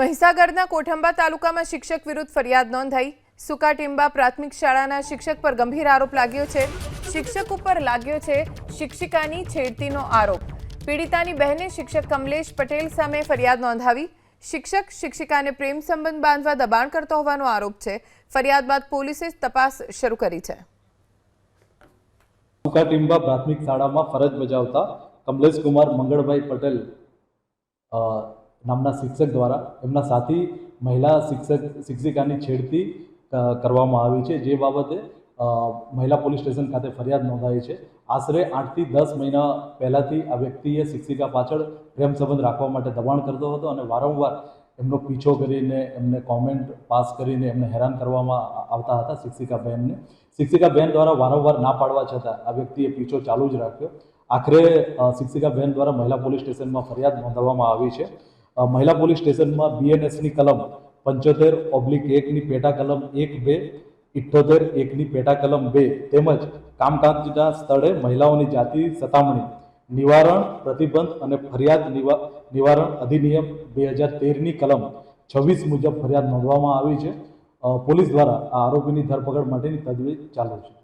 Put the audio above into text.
મહીસાગરના કોઠંબા તાલુકામાં શિક્ષક વિરુદ્ધ ફરિયાદ નોંધાઈ. સુકાટીંબા પ્રાથમિક શાળાના શિક્ષક પર ગંભીર આરોપ લાગ્યો છે. શિક્ષક ઉપર લાગ્યો છે શિક્ષિકાની છેડતીનો આરોપ. પીડિતાની બહેને શિક્ષક કમલેશ પટેલ સામે ફરિયાદ નોંધાવી. શિક્ષક શિક્ષિકાને પ્રેમ સંબંધ બાંધવા દબાણ કરતો હોવાનો આરોપ છે. ફરિયાદ બાદ પોલીસે તપાસ શરૂ કરી છે. સુકાટીંબા પ્રાથમિક શાળામાં ફરજ બજાવતા કમલેશ કુમાર મંગળભાઈ પટેલ નામના શિક્ષક દ્વારા એમના સાથી મહિલા શિક્ષક શિક્ષિકાની છેડતી કરવામાં આવી છે. જે બાબતે મહિલા પોલીસ સ્ટેશન ખાતે ફરિયાદ નોંધાઈ છે. આશરે આઠથી દસ મહિના પહેલાંથી આ વ્યક્તિએ શિક્ષિકા પાછળ પ્રેમ સંબંધ રાખવા માટે દબાણ કરતો હતો અને વારંવાર એમનો પીછો કરીને, એમને કોમેન્ટ પાસ કરીને એમને હેરાન કરવામાં આવતા હતા શિક્ષિકા બહેનને. શિક્ષિકા બહેન દ્વારા વારંવાર ના પાડવા છતાં આ વ્યક્તિએ પીછો ચાલુ જ રાખ્યો. આખરે શિક્ષિકા બહેન દ્વારા મહિલા પોલીસ સ્ટેશનમાં ફરિયાદ નોંધાવવામાં આવી છે. મહિલા પોલીસ સ્ટેશનમાં બીએનએસની કલમ પંચોતેર ઓબ્લિક એકની પેટા કલમ એક બે ઇઠ્ઠોતેર એકની પેટા કલમ બે તેમજ કામકાજના સ્થળે મહિલાઓની જાતિ સતામણી, નિવારણ, પ્રતિબંધ અને ફરિયાદ નિવા, નિવારણ અધિનિયમ બે હજાર તેરની કલમ છવ્વીસ મુજબ ફરિયાદ નોંધવામાં આવી છે. પોલીસ દ્વારા આ આરોપીની ધરપકડ માટેની તજવીજ ચાલુ છે.